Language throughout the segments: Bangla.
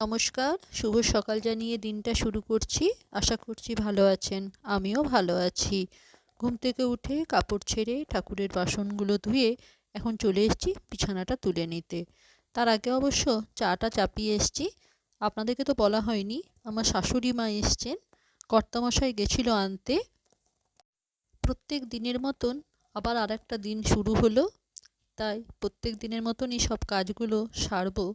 নমস্কার, শুভ সকাল জানিয়ে দিনটা শুরু করছি। আশা করছি ভালো আছেন, আমিও ভালো আছি। ঘুম থেকে উঠে কাপড় ছেড়ে ঠাকুরের বাসনগুলো ধুয়ে এখন চলে এসেছি বিছানাটা তুলে নিতে। তার আগে অবশ্য চাটা চাপিয়ে এসেছি। আপনাদেরকে তো বলা হয়নি, আমার শাশুড়ি মা এসছেন, কর্তামশাই গেছিল আনতে। প্রত্যেক দিনের মতন আবার আর একটা দিন শুরু হলো। তাই প্রত্যেক দিনের মতনই সব কাজগুলো সারবো।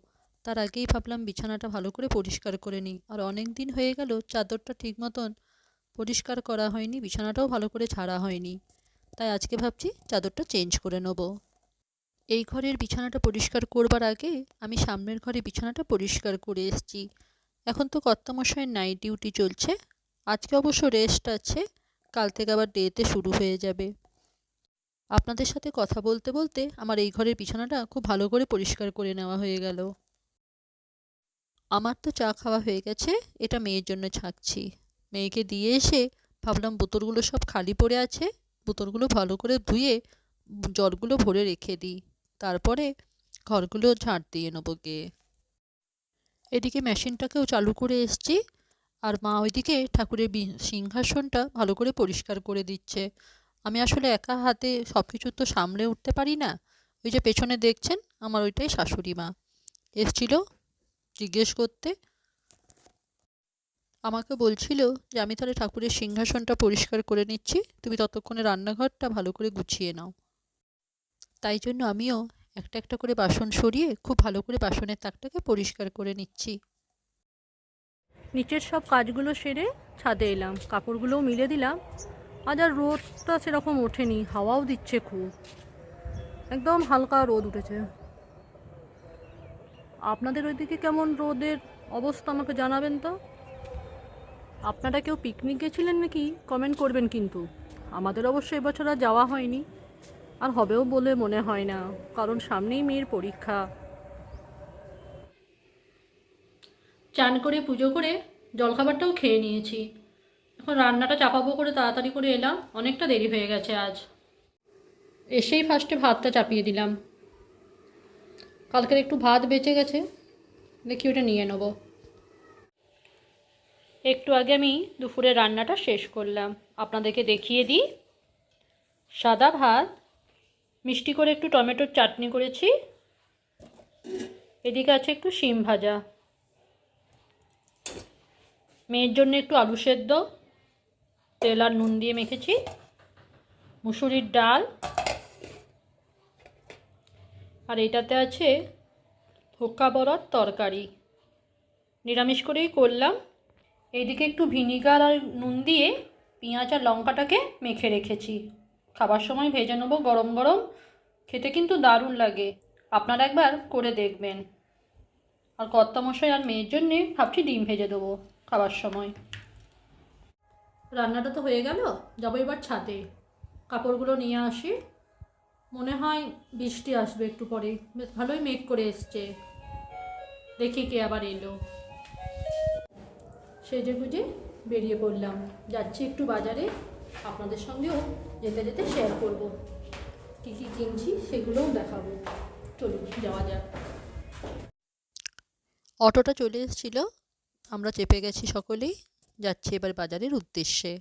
তার আগেই ভাবলাম বিছানাটা ভালো করে পরিষ্কার করে নিই। আর অনেক দিন হয়ে গেল, চাদরটা ঠিক মতন পরিষ্কার করা হয়নি, বিছানাটাও ভালো করে ছাড়া হয়নি। তাই আজকে ভাবছি চাদরটা চেঞ্জ করে নেব। এই ঘরের বিছানাটা পরিষ্কার করবার আগে আমি সামনের ঘরে বিছানাটা পরিষ্কার করে এসেছি। এখন তো কর্তামশাইয়ের নাইট ডিউটি চলছে। আজকে অবশ্য রেস্ট আছে, কাল থেকে আবার ডেতে শুরু হয়ে যাবে। আপনাদের সাথে কথা বলতে বলতে আমার এই ঘরের বিছানাটা খুব ভালো করে পরিষ্কার করে নেওয়া হয়ে গেল। আমার তো চা খাওয়া হয়ে গেছে, এটা মেয়ের জন্য ছাঁকছি। মেয়েকে দিয়ে এসে ভাবলাম বোতলগুলো সব খালি পড়ে আছে, বোতলগুলো ভালো করে ধুয়ে জলগুলো ভরে রেখে দিই। তারপরে ঘরগুলো ঝাঁট দিয়ে নেব গিয়ে। এদিকে মেশিনটাকেও চালু করে এসছি, আর মা ওইদিকে ঠাকুরের সিংহাসনটা ভালো করে পরিষ্কার করে দিচ্ছে। আমি আসলে একা হাতে সব কিছু তো সামলে উঠতে পারি না, ওই যে পেছনে দেখছেন, আমার ওইটাই শাশুড়ি মা। এসছিল জিজ্ঞেস করতে। আমাকে বলছিল যে, আমি তাহলে ঠাকুরের সিংহাসনটা পরিষ্কার করে নিচ্ছি। তুমি ততক্ষণে রান্নাঘরটা ভালো করে গুছিয়ে নাও। তাই জন্য আমিও একটা একটা করে বাসন সরিয়ে খুব ভালো করে বাসনের তাকটাকে পরিষ্কার করে নিচ্ছি। নিচের সব কাজগুলো সেরে ছাদে এলাম। কাপড়গুলোও মিলে দিলাম। আজ আর রোদটা সেরকম ওঠেনি, হাওয়াও দিচ্ছে খুব। একদম হালকা রোদ উঠেছে। আপনাদের ওইদিকে কেমন রোদের অবস্থা আমাকে জানাবেন তো? আপনারা কেউ পিকনিক গেছিলেন নাকি? কমেন্ট করবেন কিন্তু। আমাদের অবশ্য এবছর আর যাওয়া হয়নি। আর হবেও বলে মনে হয় না, কারণ সামনেই মেয়ের পরীক্ষা। চান করে পুজো করে জলখাবারটাও খেয়ে নিয়েছি। এখন রান্নাটা চাপাবো করে তাড়াতাড়ি করে এলাম, অনেকটা দেরি হয়ে গেছে আজ। এসেই ফার্স্টে ভাতটা চাপিয়ে দিলাম। কালকের একটু ভাত বেঁচে গেছে, দেখি ওটা নিয়ে নেব। একটু আগে আমি দুপুরে রান্নাটা শেষ করলাম। আপনাদেরকে দেখিয়ে দিই। সাদা ভাত, মিষ্টি করে একটু টমেটোর চাটনি করেছি। এদিকে আছে একটু শিম ভাজা। মেয়ের জন্য একটু আলু সেদ্ধ, তেল আর নুন দিয়ে মেখেছি। মুসুরির ডাল আর এটাতে আছে ধোকা বড়ার তরকারি। নিরামিষ করেই করলাম। এইদিকে একটু ভিনিগার আর নুন দিয়ে পেঁয়াজ আর লঙ্কাটাকে মেখে রেখেছি। খাবার সময় ভেজে নেব গরম গরম। খেতে কিন্তু দারুণ লাগে। আপনারা একবার করে দেখবেন। আর কর্তামশাই আর মেয়ের জন্যে ভাবছি ডিম ভেজে দেবো খাবার সময়। রান্নাটা তো হয়ে গেল। যাব এবার ছাদে। কাপড়গুলো নিয়ে আসি। মনে হয় বৃষ্টি আসবে একটু পরে বেশ, ভালোই মেঘ করে এসছে। দেখি কে আবার এলো। সেজে গুজে বেরিয়ে পড়লাম। যাচ্ছি একটু বাজারে। আপনাদের সঙ্গেও যেতে যেতে শেয়ার করব। কী কী কিনছি সেগুলোও দেখাবো। চলুন, যাওয়া যাক। অটোটা চলে এসেছিল। আমরা চেপে গেছি সকলেই। যাচ্ছি এবার বাজারের উদ্দেশ্যে।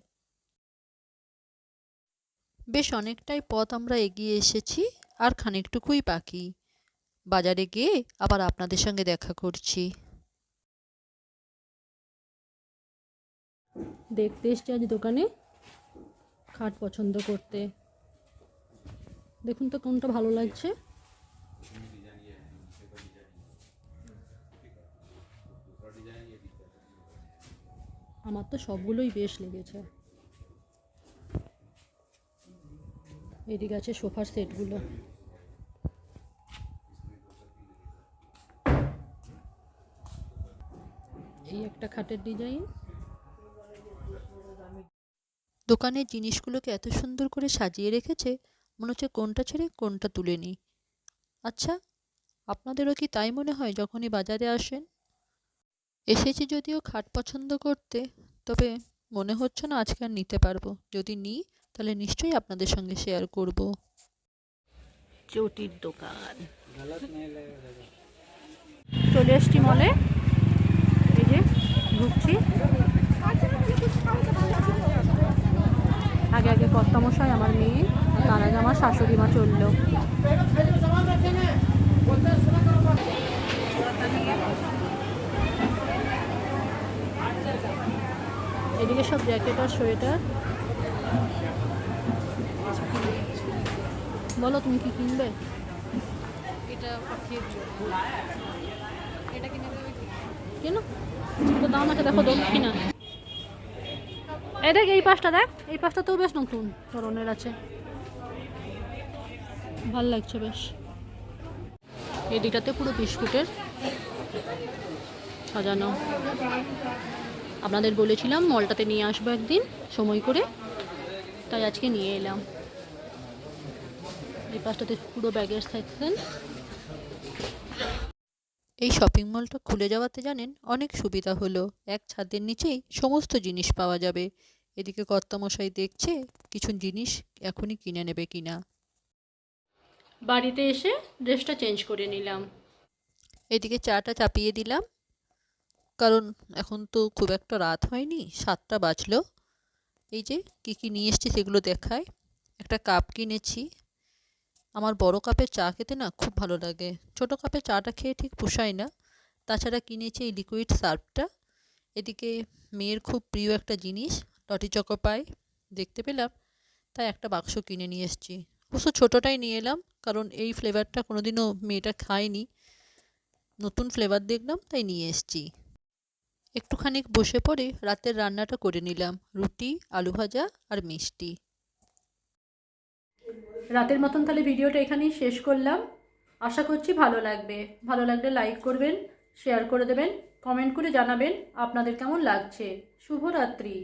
বেশ অনেকটাই পথ আমরা এগিয়ে এসেছি, আর খানিকটুকুই বাকি। বাজারে গিয়ে আবার আপনাদের সঙ্গে দেখা করছি। দেখতে এসছি আজ দোকানে খাট পছন্দ করতে। দেখুন তো কোনটা ভালো লাগছে। আমার তো সবগুলোই বেশ লেগেছে। এদিকে আছে সোফার সেটগুলো। এই একটা খাটের ডিজাইন। দোকানের জিনিসগুলোকে এত সুন্দর করে সাজিয়ে রেখেছে, মনে হচ্ছে কোনটা ছেড়ে কোনটা তুলে নিই। আচ্ছা আপনাদেরও কি তাই মনে হয় যখনই বাজারে আসেন? এসেছি যদিও খাট পছন্দ করতে, তবে মনে হচ্ছে না আজকে আর নিতে পারব। যদি নিই তাহলে নিশ্চয়ই আপনাদের সঙ্গে শেয়ার করব। চটির দোকান। চলে এসছি মলে আসি আগে আগে কর্তামশাই আমার মেয়ে তার আগে আমার শাশুড়ি মা চলল। এদিকে সব জ্যাকেট আর সোয়েটার বলো তুমি কি কিনবে? এটা পাঠিয়ে দিও। এটা কিনে দেবে কেন? তো দাম আছে দেখো দক্ষি না এই দেখ এই পাশটা দেখ এই পাশটাতেও বেশ নতুন ধরনের আছে। ভালো লাগছে বেশ। এই দিকটাতে পুরো বিস্কুটের সাজানো। আপনাদের বলেছিলাম মলটাতে নিয়ে আসব একদিন সময় করে। তাই আজকে নিয়ে এলাম। এই পাশটাতে পুরো ব্যাগের সেকশন এই শপিং মলটা খুলে যাওয়াতে জানেন অনেক সুবিধা হলো। এক ছাদের নিচেই সমস্ত জিনিস পাওয়া যাবে। এদিকে কর্তামশাই দেখছে কিছু জিনিস এখনই কিনে নেবে কিনা। বাড়িতে এসে ড্রেসটা চেঞ্জ করে নিলাম। এদিকে চাটা চাপিয়ে দিলাম। কারণ এখন তো খুব একটা রাত হয়নি সাতটা বাজলো। এই যে কী কী নিয়ে এসেছি সেগুলো দেখায় একটা কাপ কিনেছি। আমার বড় কাপের চা খেতে না খুব ভালো লাগে। ছোট কাপে চাটা খেয়ে ঠিক পোষায় না। তাছাড়া কিনেছি এই লিকুইড সার্ফটা এদিকে মেয়ের খুব প্রিয় একটা জিনিস, লটি চকো পাই। দেখতে পেলাম, তাই একটা বাক্স কিনে নিয়ে এসেছি। অবশ্য ছোটোটাই নিয়ে এলাম, কারণ এই ফ্লেভারটা কোনোদিনও মেয়েটা খায়নি। নতুন ফ্লেভার দেখলাম, তাই নিয়ে এসেছি। একটুখানি বসে পড়ে রাতের রান্নাটা করে নিলাম, রুটি, আলু ভাজা আর মিষ্টি। রাতের মতন তাহলে ভিডিওটা এখানেই শেষ করলাম। আশা করছি ভালো লাগবে। ভালো লাগলে লাইক করবেন শেয়ার করে দেবেন কমেন্ট করে জানাবেন আপনাদের কেমন লাগছে। শুভরাত্রি।